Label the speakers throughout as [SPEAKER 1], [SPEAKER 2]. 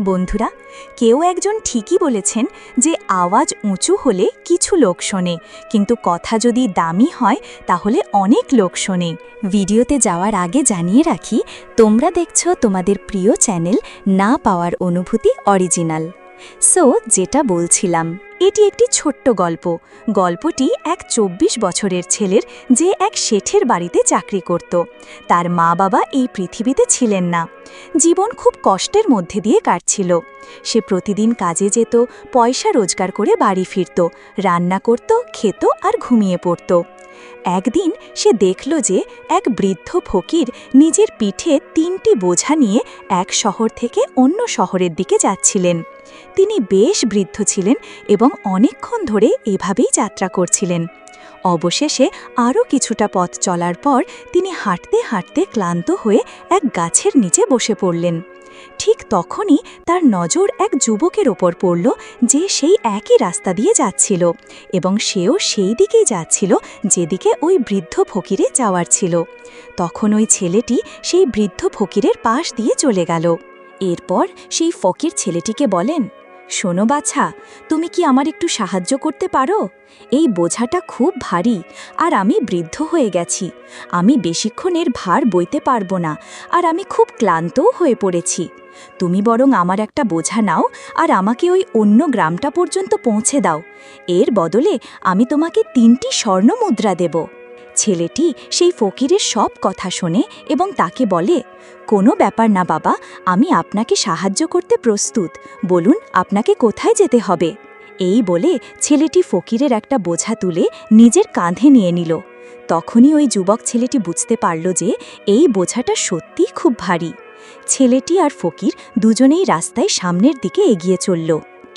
[SPEAKER 1] বন্ধুরা, কেউ একজন ঠিকই বলেছেন যে আওয়াজ উঁচু হলে কিছু লোক শোনে, কিন্তু কথা যদি দামি হয় তাহলে অনেক লোক শোনে। ভিডিওতে যাওয়ার আগে জানিয়ে রাখি, তোমরা দেখছ তোমাদের প্রিয় চ্যানেল না পাওয়ার অনুভূতি অরিজিনাল। সো, যেটা বলছিলাম। এটি একটি ছোট্ট গল্প। গল্পটি এক চব্বিশ বছরের ছেলের যে এক শেঠের বাড়িতে চাকরি করত। তার মা বাবা এই পৃথিবীতে ছিলেন না। জীবন খুব কষ্টের মধ্যে দিয়ে কাটছিল। সে প্রতিদিন কাজে যেত, পয়সা রোজগার করে বাড়ি ফিরত, রান্না করত, খেত আর ঘুমিয়ে পড়ত। একদিন সে দেখল যে এক বৃদ্ধ ফকির নিজের পিঠে তিনটি বোঝা নিয়ে এক শহর থেকে অন্য শহরের দিকে যাচ্ছিলেন। তিনি বেশ বৃদ্ধ ছিলেন এবং অনেকক্ষণ ধরে এভাবেই যাত্রা করছিলেন। অবশেষে আরও কিছুটা পথ চলার পর তিনি হাঁটতে হাঁটতে ক্লান্ত হয়ে এক গাছের নিচে বসে পড়লেন। ঠিক তখনই তার নজর এক যুবকের ওপর পড়ল যে সেই একই রাস্তা দিয়ে যাচ্ছিল এবং সেও সেই দিকেই যাচ্ছিল যেদিকে ওই বৃদ্ধ ফকিরে যাওয়ার ছিল। তখন ওই ছেলেটি সেই বৃদ্ধ ফকিরের পাশ দিয়ে চলে গেল। এরপর সেই ফকির ছেলেটিকে বলেন শোনো বাছা, তুমি কি আমার একটু সাহায্য করতে পারো? এই বোঝাটা খুব ভারী, আর আমি বৃদ্ধ হয়ে গেছি। আমি বেশিক্ষণের ভার বইতে পারব না, আর আমি খুব ক্লান্তও হয়ে পড়েছি। তুমি বরং আমার একটা বোঝা নাও, আর আমাকে ওই অন্য গ্রামটা পর্যন্ত পৌঁছে দাও। এর বদলে আমি তোমাকে তিনটি স্বর্ণ মুদ্রা দেব। ছেলেটি সেই ফকিরের সব কথা শোনে এবং তাকে বলে, কোনো ব্যাপার না বাবা, আমি আপনাকে সাহায্য করতে প্রস্তুত। বলুন, আপনাকে কোথায় যেতে হবে? এই বলে ছেলেটি ফকিরের একটা বোঝা তুলে নিজের কাঁধে নিয়ে নিল। তখনই ওই যুবক ছেলেটি বুঝতে পারল যে এই বোঝাটা সত্যিই খুব ভারী। ছেলেটি আর ফকির দুজনেই রাস্তায় সামনের দিকে এগিয়ে চলল।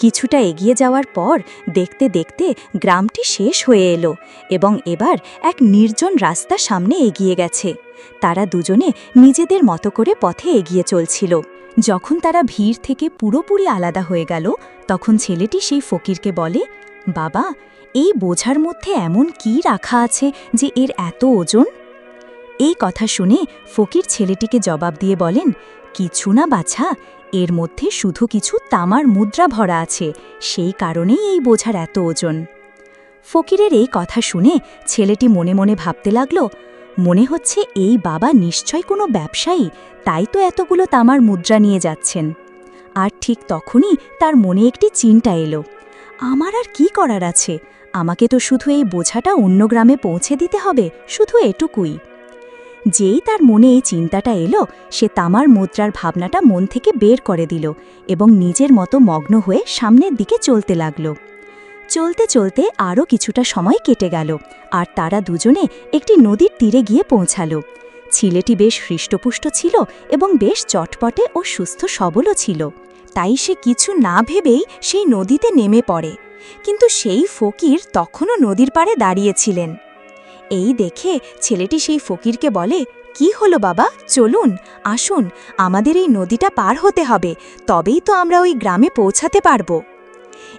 [SPEAKER 1] কিছুটা এগিয়ে যাওয়ার পর দেখতে দেখতে গ্রামটি শেষ হয়ে এলো এবং এবার এক নির্জন রাস্তা সামনে এগিয়ে গেছে। তারা দুজনে নিজেদের মতো করে পথে এগিয়ে চলছিল। যখন তারা ভিড় থেকে পুরোপুরি আলাদা হয়ে গেল, তখন ছেলেটি সেই ফকিরকে বলে, বাবা, এই বোঝার মধ্যে এমন কি রাখা আছে যে এর এত ওজন? এই কথা শুনে ফকির ছেলেটিকে জবাব দিয়ে বলেন, কিছু না বাছা এর মধ্যে শুধু কিছু তামার মুদ্রা ভরা আছে, সেই কারণেই এই বোঝার এত ওজন। ফকিরের এই কথা শুনে ছেলেটি মনে মনে ভাবতে লাগল, মনে হচ্ছে এই বাবা নিশ্চয় কোনো ব্যবসায়ী, তাই তো এতগুলো তামার মুদ্রা নিয়ে যাচ্ছেন। আর ঠিক তখনই তার মনে একটি চিন্তা এলো, আমার আর কি করার আছে? আমাকে তো শুধু এই বোঝাটা অন্য গ্রামে পৌঁছে দিতে হবে, শুধু এটুকুই। যেই তার মনে এই চিন্তাটা এলো, সে তামার মুদ্রার ভাবনাটা মন থেকে বের করে দিল এবং নিজের মতো মগ্ন হয়ে সামনের দিকে চলতে লাগল। চলতে চলতে আরও কিছুটা সময় কেটে গেল আর তারা দুজনে একটি নদীর তীরে গিয়ে পৌঁছালো। ছেলেটি বেশ হৃষ্টপুষ্ট ছিল এবং বেশ চটপটে ও সুস্থ সবলও ছিল। তাই সে কিছু না ভেবেই সেই নদীতে নেমে পড়ে। কিন্তু সেই ফকির তখনও নদীর পাড়ে দাঁড়িয়েছিলেন এই দেখে ছেলেটি সেই ফকিরকে বলে, কি হলো বাবা? চলুন, আসুন। আমাদের এই নদীটা পার হতে হবে। তবেই তো আমরা ওই গ্রামে পৌঁছাতে পারব।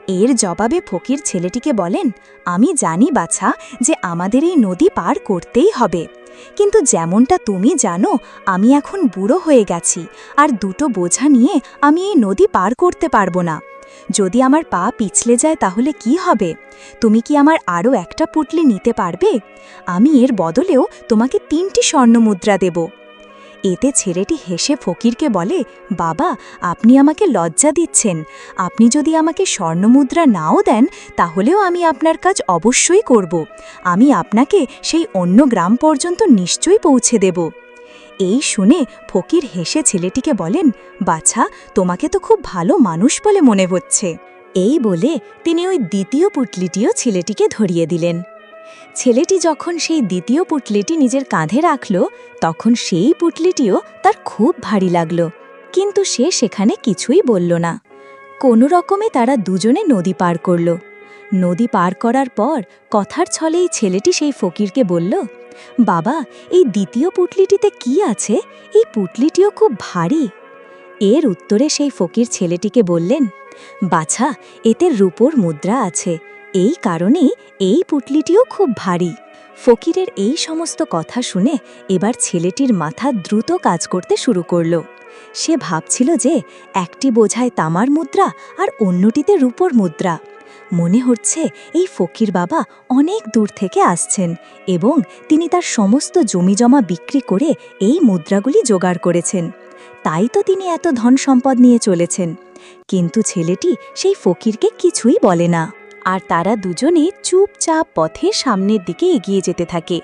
[SPEAKER 1] এর জবাবে ফকির ছেলেটিকে বলেন, আমি জানি বাছা যে আমাদের এই নদী পার করতেই হবে। কিন্তু যেমনটা তুমি জানো, আমি এখন বুড়ো হয়ে গেছি। আর দুটো বোঝা নিয়ে আমি এই নদী পার করতে পারব না। যদি আমার পা পিছলে যায় তাহলে কি হবে? তুমি কি আমার আরও একটা পুটলি নিতে পারবে? আমি এর বদলেও তোমাকে তিনটি স্বর্ণমুদ্রা দেব। এতে ছেলেটি হেসে ফকিরকে বলে, বাবা, আপনি আমাকে লজ্জা দিচ্ছেন। আপনি যদি আমাকে স্বর্ণমুদ্রা নাও দেন, তাহলেও আমি আপনার কাজ অবশ্যই করব। আমি আপনাকে সেই অন্য গ্রাম পর্যন্ত নিশ্চয়ই পৌঁছে দেব। এই শুনে ফকির হেসে ছেলেটিকে বলেন, বাছা, তোমাকে তো খুব ভালো মানুষ বলে মনে হচ্ছে। এই বলে তিনি ওই দ্বিতীয় পুটলিটিও ছেলেটিকে ধরিয়ে দিলেন। ছেলেটি যখন সেই দ্বিতীয় পুটলিটি নিজের কাঁধে রাখল, তখন সেই পুটলিটিও তার খুব ভারী লাগল। কিন্তু সে সেখানে কিছুই বলল না। কোনো রকমে তারা দুজনে নদী পার করল। নদী পার করার পর কথার ছলেই ছেলেটি সেই ফকিরকে বলল বাবা, এই দ্বিতীয় পুটলিটিতে কি আছে? এই পুটলিটিও খুব ভারী। এর উত্তরে সেই ফকির ছেলেটিকে বললেন, বাছা, এতে রূপোর মুদ্রা আছে। এই কারণেই এই পুটলিটিও খুব ভারী। ফকিরের এই সমস্ত কথা শুনে এবার ছেলেটির মাথা দ্রুত কাজ করতে শুরু করল। সে ভাবছিল যে একটি বোঝায় তামার মুদ্রা আর অন্যটিতে রূপোর মুদ্রা। মনে হচ্ছে এই ফকির বাবা অনেক দূর থেকে আসছেন এবং তিনি তার সমস্ত জমিজমা বিক্রি করে এই মুদ্রাগুলি জোগাড় করেছেন। তাই তো তিনি এত ধন সম্পদ নিয়ে চলেছেন। কিন্তু ছেলেটি সেই ফকিরকে কিছুই বলে না। আর তারা দুজনে চুপচাপ পথে সামনের দিকে এগিয়ে যেতে থাকে।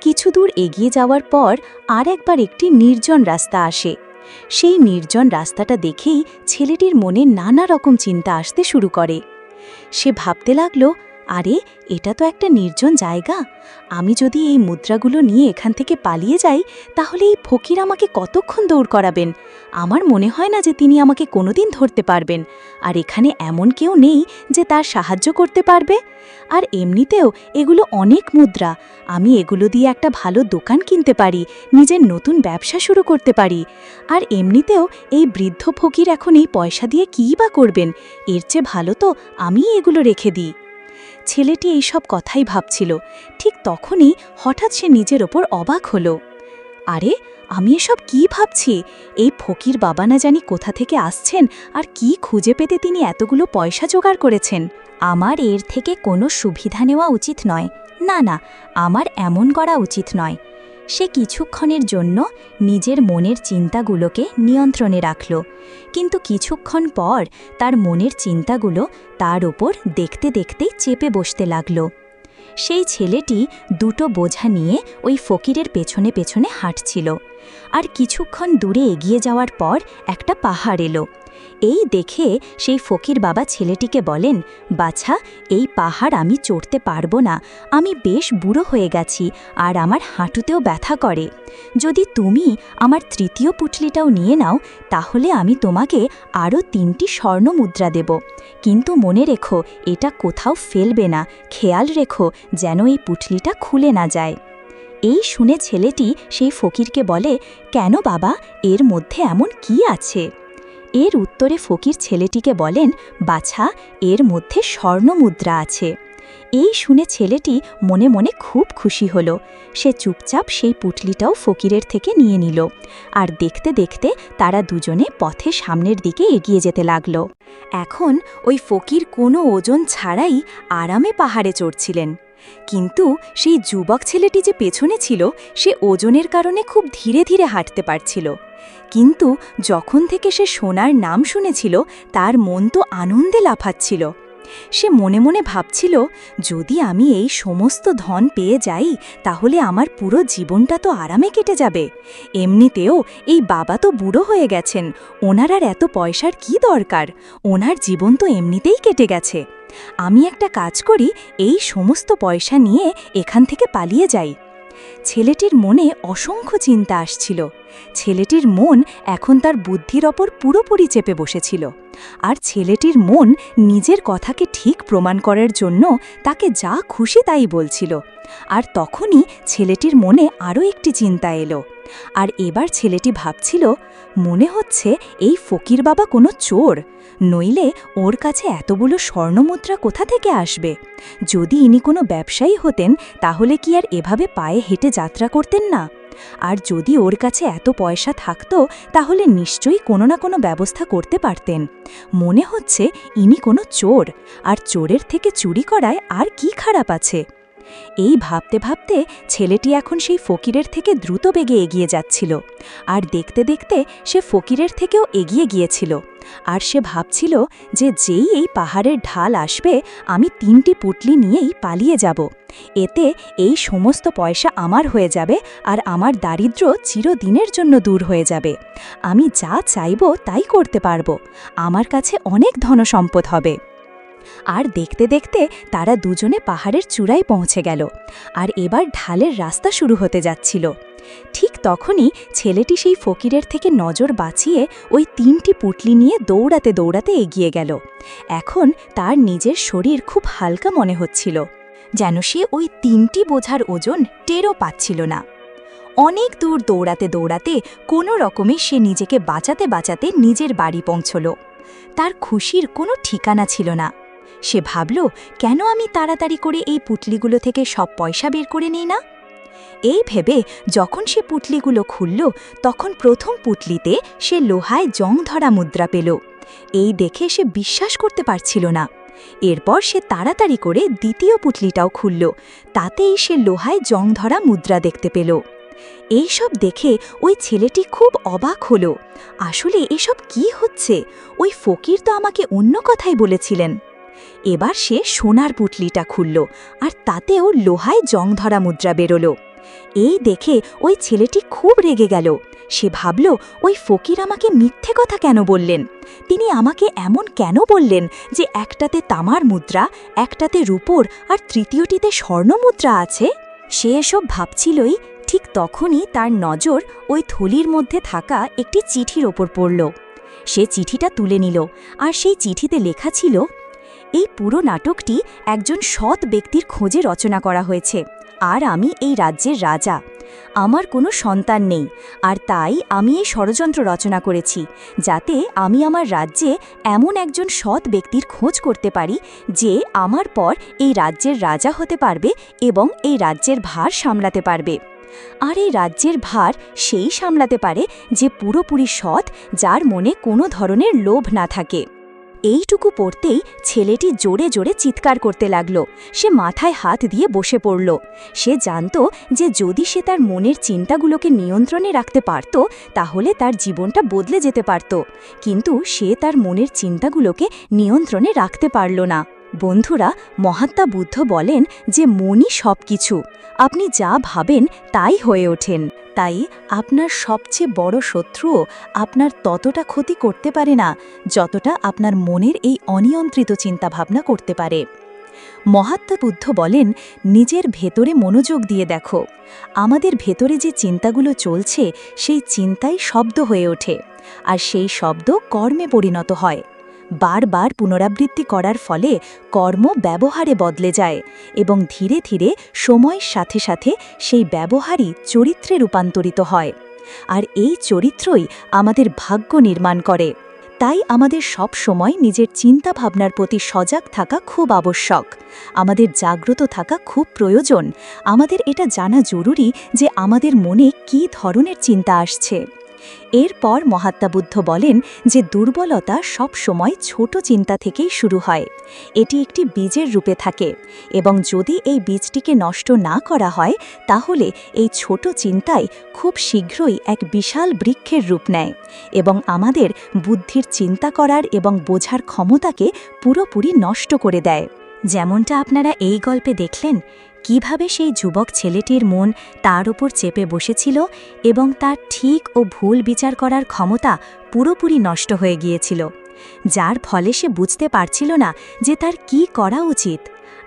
[SPEAKER 1] কিছু দূর এগিয়ে যাওয়ার পর আর একবার একটি নির্জন রাস্তা আসে। সেই নির্জন রাস্তাটা দেখেই ছেলেটির মনে নানা রকম চিন্তা আসতে শুরু করে। সে ভাবতে লাগল আরে, এটা তো একটা নির্জন জায়গা। আমি যদি এই মুদ্রাগুলো নিয়ে এখান থেকে পালিয়ে যাই, তাহলে এই ফকির আমাকে কতক্ষণ দৌড় করাবেন? আমার মনে হয় না যে তিনি আমাকে কোনোদিন ধরতে পারবেন। আর এখানে এমন কেউ নেই যে তার সাহায্য করতে পারবে। আর এমনিতেও এগুলো অনেক মুদ্রা। আমি এগুলো দিয়ে একটা ভালো দোকান কিনতে পারি, নিজের নতুন ব্যবসা শুরু করতে পারি। আর এমনিতেও এই বৃদ্ধ ফকির এখন এই পয়সা দিয়ে কী বা করবেন? এর চেয়ে ভালো তো আমি এগুলো রেখে দিই। ছেলেটি এইসব কথাই ভাবছিল। ঠিক তখনই হঠাৎ সে নিজের ওপর অবাক হলো। আরে, আমি এসব কি ভাবছি? এই ফকির বাবা না জানি কোথা থেকে আসছেন আর কি খুঁজে পেতে তিনি এতগুলো পয়সা জোগাড় করেছেন। আমার এর থেকে কোনো সুবিধা নেওয়া উচিত নয়। না না, আমার এমন করা উচিত নয়। সে কিছুক্ষণের জন্য নিজের মনের চিন্তাগুলোকে নিয়ন্ত্রণে রাখল। কিন্তু কিছুক্ষণ পর তার মনের চিন্তাগুলো তার ওপর দেখতে দেখতে চেপে বসতে লাগল। সেই ছেলেটি দুটো বোঝা নিয়ে ওই ফকিরের পেছনে পেছনে হাঁটছিল। আর কিছুক্ষণ দূরে এগিয়ে যাওয়ার পর একটা পাহাড় এলো। এই দেখে সেই ফকির বাবা ছেলেটিকে বলেন, বাছা, এই পাহাড় আমি চড়তে পারব না। আমি বেশ বুড়ো হয়ে গেছি আর আমার হাঁটুতেও ব্যথা করে। যদি তুমি আমার তৃতীয় পুটলিটাও নিয়ে নাও, তাহলে আমি তোমাকে আরও তিনটি স্বর্ণ মুদ্রা দেব। কিন্তু মনে রেখো, এটা কোথাও ফেলবে না। খেয়াল রেখো, যেন এই পুটলিটা খুলে না যায়। এই শুনে ছেলেটি সেই ফকিরকে বলে, কেন বাবা, এর মধ্যে এমন কি আছে? এর উত্তরে ফকির ছেলেটিকে বলেন, বাছা, এর মধ্যে স্বর্ণ মুদ্রা আছে। এই শুনে ছেলেটি মনে মনে খুব খুশি হল। সে চুপচাপ সেই পুটলিটাও ফকিরের থেকে নিয়ে নিল। আর দেখতে দেখতে তারা দুজনে পথে সামনের দিকে এগিয়ে যেতে লাগল। এখন ওই ফকির কোনো ওজন ছাড়াই আরামে পাহাড়ে চড়ছিলেন। কিন্তু সেই যুবক ছেলেটি যে পেছনে ছিল, সে ওজনের কারণে খুব ধীরে ধীরে হাঁটতে পারছিল। কিন্তু যখন থেকে সে সোনার নাম শুনেছিল, তার মন তো আনন্দে লাফাচ্ছিল। সে মনে মনে ভাবছিল, যদি আমি এই সমস্ত ধন পেয়ে যাই, তাহলে আমার পুরো জীবনটা তো আরামে কেটে যাবে। এমনিতেও এই বাবা তো বুড়ো হয়ে গেছেন, ওনার আর এত পয়সার কি দরকার? ওনার জীবন তো এমনিতেই কেটে গেছে। আমি একটা কাজ করি এই সমস্ত পয়সা নিয়ে এখান থেকে পালিয়ে যাই। ছেলেটির মনে অসংখ্য চিন্তা আসছিল। ছেলেটির মন এখন তার বুদ্ধির ওপর পুরোপুরি চেপে বসেছিল। আর ছেলেটির মন নিজের কথাকে ঠিক প্রমাণ করার জন্য তাকে যা খুশি তাই বলছিল। আর তখনই ছেলেটির মনে আরও একটি চিন্তা এলো। আর এবার ছেলেটি ভাবছিল, মনে হচ্ছে এই ফকির বাবা কোনো চোর। নইলে ওর কাছে এতগুলো স্বর্ণমুদ্রা কোথা থেকে আসবে? যদি ইনি কোনো ব্যবসায়ী হতেন, তাহলে কি আর এভাবে পায়ে হেঁটে যাত্রা করতেন না। আর যদি ওর কাছে এত পয়সা থাকতো, তাহলে নিশ্চয়ই কোনো না কোনো ব্যবস্থা করতে পারতেন। মনে হচ্ছে ইনি কোনো চোর, আর চোরের থেকে চুরি করায় আর কি খারাপ আছে। এই ভাবতে ভাবতে ছেলেটি এখন সেই ফকিরের থেকে দ্রুত বেগে এগিয়ে যাচ্ছিল। আর দেখতে দেখতে সে ফকিরের থেকেও এগিয়ে গিয়েছিল। আর সে ভাবছিল যে যেই এই পাহাড়ের ঢাল আসবে, আমি তিনটি পুটলি নিয়েই পালিয়ে যাব। এতে এই সমস্ত পয়সা আমার হয়ে যাবে আর আমার দারিদ্র চিরদিনের জন্য দূর হয়ে যাবে। আমি যা চাইব তাই করতে পারব। আমার কাছে অনেক ধনসম্পদ হবে। আর দেখতে দেখতে তারা দুজনে পাহাড়ের চূড়ায় পৌঁছে গেল। আর এবার ঢালের রাস্তা শুরু হতে যাচ্ছিল। ঠিক তখনই ছেলেটি সেই ফকিরের থেকে নজর বাঁচিয়ে ওই তিনটি পুটলি নিয়ে দৌড়াতে দৌড়াতে এগিয়ে গেল। এখন তার নিজের শরীর খুব হালকা মনে হচ্ছিল, যেন সে ওই তিনটি বোঝার ওজন টেরও পাচ্ছিল না। অনেক দূর দৌড়াতে দৌড়াতে কোনো রকমে সে নিজেকে বাঁচাতে বাঁচাতে নিজের বাড়ি পৌঁছল। তার খুশির কোনো ঠিকানা ছিল না। সে ভাবল, কেন আমি তাড়াতাড়ি করে এই পুটলিগুলো থেকে সব পয়সা বের করে নিই না? এই ভেবে যখন সে পুটলিগুলো খুলল, তখন প্রথম পুটলিতে সে লোহায় জং ধরা মুদ্রা পেল। এই দেখে সে বিশ্বাস করতে পারছিল না। এরপর সে তাড়াতাড়ি করে দ্বিতীয় পুটলিটাও খুলল। তাতেই সে লোহায় জং ধরা মুদ্রা দেখতে পেল। এইসব দেখে ওই ছেলেটি খুব অবাক হলো। আসলে এসব কি হচ্ছে? ওই ফকির তো আমাকে অন্য কথাই বলেছিলেন। এবার সে সোনার পুটলিটা খুলল, আর তাতেও লোহায় জং ধরা মুদ্রা বেরোলো। এই দেখে ওই ছেলেটি খুব রেগে গেল। সে ভাবল, ওই ফকির আমাকে মিথ্যে কথা কেন বললেন? তিনি আমাকে এমন কেন বললেন যে একটাতে তামার মুদ্রা, একটাতে রূপোর, আর তৃতীয়টিতে স্বর্ণ মুদ্রা আছে? সে এসব ভাবছিলই, ঠিক তখনই তার নজর ওই থলির মধ্যে থাকা একটি চিঠির ওপর পড়ল। সে চিঠিটা তুলে নিল, আর সেই চিঠিতে লেখা ছিল, এই পুরো নাটকটি একজন সৎ ব্যক্তির খোঁজে রচনা করা হয়েছে। আর আমি এই রাজ্যের রাজা। আমার কোনো সন্তান নেই, আর তাই আমি এই ষড়যন্ত্র রচনা করেছি, যাতে আমি আমার রাজ্যে এমন একজন সৎ ব্যক্তির খোঁজ করতে পারি, যে আমার পর এই রাজ্যের রাজা হতে পারবে এবং এই রাজ্যের ভার সামলাতে পারবে। আর এই রাজ্যের ভার সেই সামলাতে পারে যে পুরোপুরি সৎ, যার মনে কোনো ধরনের লোভ না থাকে। এইটুকু পড়তেই ছেলেটি জোরে জোরে চিৎকার করতে লাগল। সে মাথায় হাত দিয়ে বসে পড়ল। সে জানত যে যদি সে তার মনের চিন্তাগুলোকে নিয়ন্ত্রণে রাখতে পারত, তাহলে তার জীবনটা বদলে যেতে পারত। কিন্তু সে তার মনের চিন্তাগুলোকে নিয়ন্ত্রণে রাখতে পারল না। বন্ধুরা, মহাত্মা বুদ্ধ বলেন যে মনই সব কিছু আপনি যা ভাবেন তাই হয়ে ওঠেন। তাই আপনার সবচেয়ে বড় শত্রুও আপনার ততটা ক্ষতি করতে পারে না, যতটা আপনার মনের এই অনিয়ন্ত্রিত চিন্তাভাবনা করতে পারে। মহাত্মা বুদ্ধ বলেন, নিজের ভেতরে মনোযোগ দিয়ে দেখো। আমাদের ভেতরে যে চিন্তাগুলো চলছে, সেই চিন্তাই শব্দ হয়ে ওঠে। আর সেই শব্দ কর্মে পরিণত হয়। বারবার পুনরাবৃত্তি করার ফলে কর্ম ব্যবহারে বদলে যায় এবং ধীরে ধীরে সময়ের সাথে সাথে সেই ব্যবহারই চরিত্রে রূপান্তরিত হয়। আর এই চরিত্রই আমাদের ভাগ্য নির্মাণ করে। তাই আমাদের সব সময় নিজের চিন্তা ভাবনার প্রতি সজাগ থাকা খুব আবশ্যক। আমাদের জাগ্রত থাকা খুব প্রয়োজন। আমাদের এটা জানা জরুরি যে আমাদের মনে কী ধরনের চিন্তা আসছে। এরপর মহাত্মা বুদ্ধ বলেন যে দুর্বলতা সব সময় ছোট চিন্তা থেকেই শুরু হয়। এটি একটি বীজের রূপে থাকে এবং যদি এই বীজটিকে নষ্ট না করা হয়, তাহলে এই ছোট চিন্তায় খুব শীঘ্রই এক বিশাল বৃক্ষের রূপ নেয় এবং আমাদের বুদ্ধির চিন্তা করার এবং বোঝার ক্ষমতাকে পুরোপুরি নষ্ট করে দেয়। যেমনটা আপনারা এই গল্পে দেখলেন কীভাবে সেই যুবক ছেলেটির মন তার ওপর চেপে বসেছিল এবং তার ঠিক ও ভুল বিচার করার ক্ষমতা পুরোপুরি নষ্ট হয়ে গিয়েছিল, যার ফলে সে বুঝতে পারছিল না যে তার কি করা উচিত।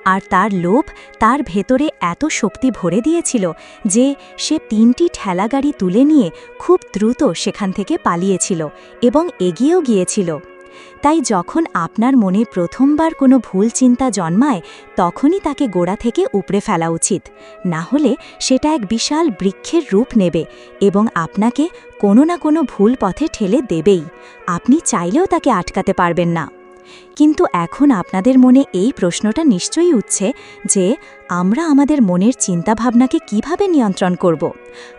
[SPEAKER 1] আর তার লোভ তার ভেতরে এত শক্তি ভরে দিয়েছিল যে সে তিনটি ঠেলাগাড়ি তুলে নিয়ে খুব দ্রুত সেখান থেকে পালিয়েছিল এবং এগিয়েও গিয়েছিল। তাই যখন আপনার মনে প্রথমবার কোনো ভুল চিন্তা জন্মায়, তখনই তাকে গোড়া থেকে উপড়ে ফেলা উচিত। না হলে সেটা এক বিশাল বৃক্ষের রূপ নেবে এবং আপনাকে কোনো না কোনো ভুল পথে ঠেলে দেবেই। আপনি চাইলেও তাকে আটকাতে পারবেন না। কিন্তু এখন আপনাদের মনে এই প্রশ্নটা নিশ্চয়ই উঠছে যে আমরা আমাদের মনের চিন্তাভাবনাকে কীভাবে নিয়ন্ত্রণ করব?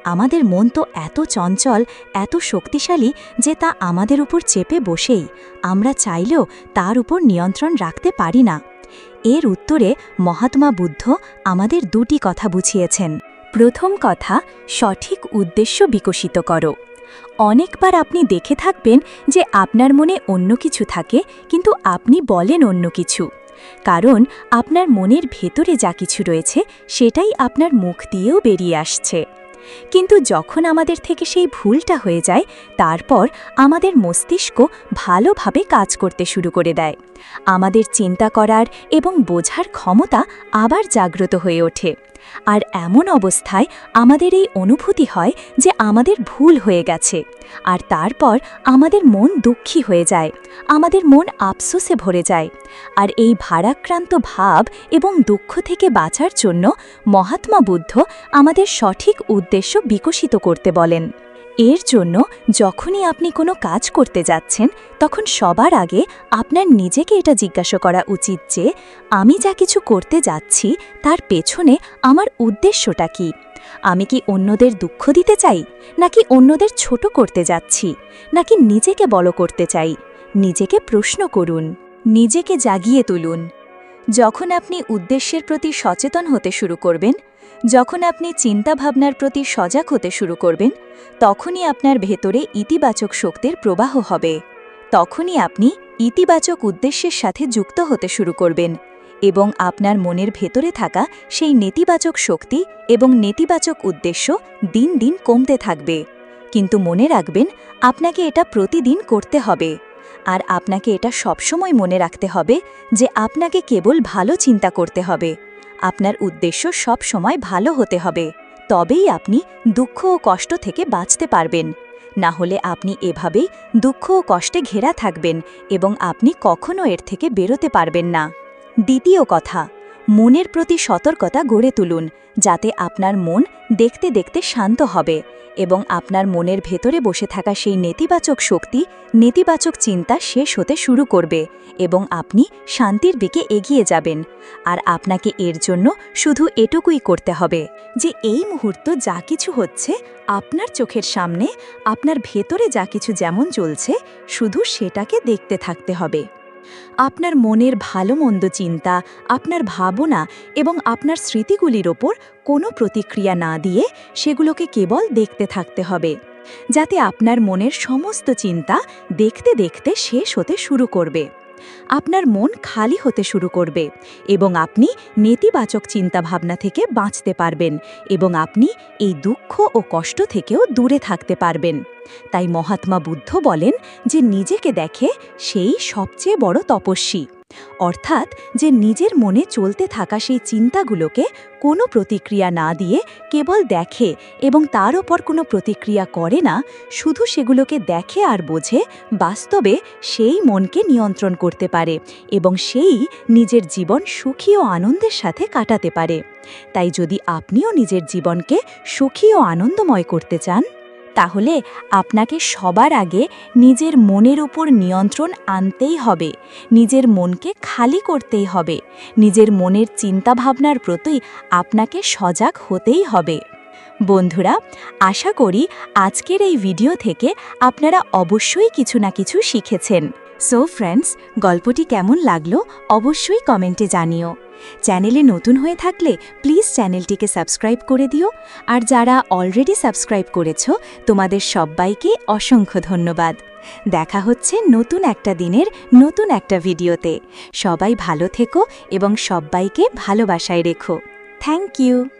[SPEAKER 1] আমাদের মন তো এত চঞ্চল, এত শক্তিশালী যে তা আমাদের উপর চেপে বসেই আমরা চাইলেও তার উপর নিয়ন্ত্রণ রাখতে পারি না। এর উত্তরে মহাত্মা বুদ্ধ আমাদের দুটি কথা বুঝিয়েছেন। প্রথম কথা, সঠিক উদ্দেশ্য বিকশিত করো। অনেকবার আপনি দেখে থাকবেন যে আপনার মনে অন্য কিছু থাকে, কিন্তু আপনি বলেন অন্য কিছু। কারণ আপনার মনের ভেতরে যা কিছু রয়েছে, সেটাই আপনার মুখ দিয়েও বেরিয়ে আসছে। কিন্তু যখন আমাদের থেকে সেই ভুলটা হয়ে যায়, তারপর আমাদের মস্তিষ্ক ভালোভাবে কাজ করতে শুরু করে দেয়। আমাদের চিন্তা করার এবং বোঝার ক্ষমতা আবার জাগ্রত হয়ে ওঠে। আর এমন অবস্থায় আমাদের এই অনুভূতি হয় যে আমাদের ভুল হয়ে গেছে। আর তারপর আমাদের মন দুঃখী হয়ে যায়, আমাদের মন আফসোসে ভরে যায়। আর এই ভারাক্রান্ত ভাব এবং দুঃখ থেকে বাঁচার জন্য মহাত্মা বুদ্ধ আমাদের সঠিক উদ্দেশ্য বিকশিত করতে বলেন। এর জন্য যখনই আপনি কোনো কাজ করতে যাচ্ছেন, তখন সবার আগে আপনার নিজেকে এটা জিজ্ঞাসা করা উচিত যে, আমি যা কিছু করতে যাচ্ছি, তার পেছনে আমার উদ্দেশ্যটা কি? আমি কি অন্যদের দুঃখ দিতে চাই? নাকি অন্যদের ছোট করতে যাচ্ছি? নাকি নিজেকে বড় করতে চাই? নিজেকে প্রশ্ন করুন, নিজেকে জাগিয়ে তুলুন। যখন আপনি উদ্দেশ্যের প্রতি সচেতন হতে শুরু করবেন যখন আপনি চিন্তাভাবনার প্রতি সজাগ হতে শুরু করবেন, তখনই আপনার ভেতরে ইতিবাচক শক্তির প্রবাহ হবে। তখনই আপনি ইতিবাচক উদ্দেশ্যের সাথে যুক্ত হতে শুরু করবেন এবং আপনার মনের ভেতরে থাকা সেই নেতিবাচক শক্তি এবং নেতিবাচক উদ্দেশ্য দিন দিন কমতে থাকবে। কিন্তু মনে রাখবেন, আপনাকে এটা প্রতিদিন করতে হবে। আর আপনাকে এটা সবসময় মনে রাখতে হবে যে আপনাকে কেবল ভালো চিন্তা করতে হবে। আপনার উদ্দেশ্য সব সময় ভালো হতে হবে। তবেই আপনি দুঃখ ও কষ্ট থেকে বাঁচতে পারবেন। না হলে আপনি এভাবেই দুঃখ ও কষ্টে ঘেরা থাকবেন এবং আপনি কখনও এর থেকে বেরোতে পারবেন না। দ্বিতীয় কথা মনের প্রতি সতর্কতা গড়ে তুলুন, যাতে আপনার মন দেখতে দেখতে শান্ত হবে এবং আপনার মনের ভেতরে বসে থাকা সেই নেতিবাচক শক্তি, নেতিবাচক চিন্তা শেষ হতে শুরু করবে এবং আপনি শান্তির দিকে এগিয়ে যাবেন। আর আপনাকে এর জন্য শুধু এটুকুই করতে হবে যে, এই মুহূর্ত যা কিছু হচ্ছে আপনার চোখের সামনে, আপনার ভেতরে যা কিছু যেমন চলছে শুধু সেটাকে দেখতে থাকতে হবে। আপনার মনের ভালো মন্দ চিন্তা, আপনার ভাবনা এবং আপনার স্মৃতিগুলির ওপর কোনো প্রতিক্রিয়া না দিয়ে সেগুলোকে কেবল দেখতে থাকতে হবে, যাতে আপনার মনের সমস্ত চিন্তা দেখতে দেখতে শেষ হতে শুরু করবে। আপনার মন খালি হতে শুরু করবে এবং আপনি নেতিবাচক চিন্তাভাবনা থেকে বাঁচতে পারবেন এবং আপনি এই দুঃখ ও কষ্ট থেকেও দূরে থাকতে পারবেন। তাই মহাত্মা বুদ্ধ বলেন যে, নিজেকে দেখে সেই সবচেয়ে বড় তপস্বী। অর্থাৎ যে নিজের মনে চলতে থাকা সেই চিন্তাগুলোকে কোনো প্রতিক্রিয়া না দিয়ে কেবল দেখে এবং তার ওপর কোনো প্রতিক্রিয়া করে না, শুধু সেগুলোকে দেখে আর বোঝে, বাস্তবে সেই মনকে নিয়ন্ত্রণ করতে পারে এবং সেই নিজের জীবন সুখী ও আনন্দের সাথে কাটাতে পারে। তাই যদি আপনিও নিজের জীবনকে সুখী ও আনন্দময় করতে চান তাহলে আপনাকে সবার আগে নিজের মনের উপর নিয়ন্ত্রণ আনতেই হবে। নিজের মনকে খালি করতেই হবে। নিজের মনের চিন্তাভাবনার প্রতি আপনাকে সজাগ হতেই হবে। বন্ধুরা, আশা করি আজকের এই ভিডিও থেকে আপনারা অবশ্যই কিছু না কিছু শিখেছেন। সো ফ্রেন্ডস গল্পটি কেমন লাগল অবশ্যই কমেন্টে জানিও। চ্যানেলে নতুন হয়ে থাকলে প্লিজ চ্যানেলটিকে সাবস্ক্রাইব করে দিও। আর যারা অলরেডি সাবস্ক্রাইব করেছ, তোমাদের সবাইকে অসংখ্য ধন্যবাদ। দেখা হচ্ছে নতুন একটা দিনের নতুন একটা ভিডিওতে। সবাই ভালো থেকো এবং সবাইকে ভালোবাসায় রেখো। Thank you.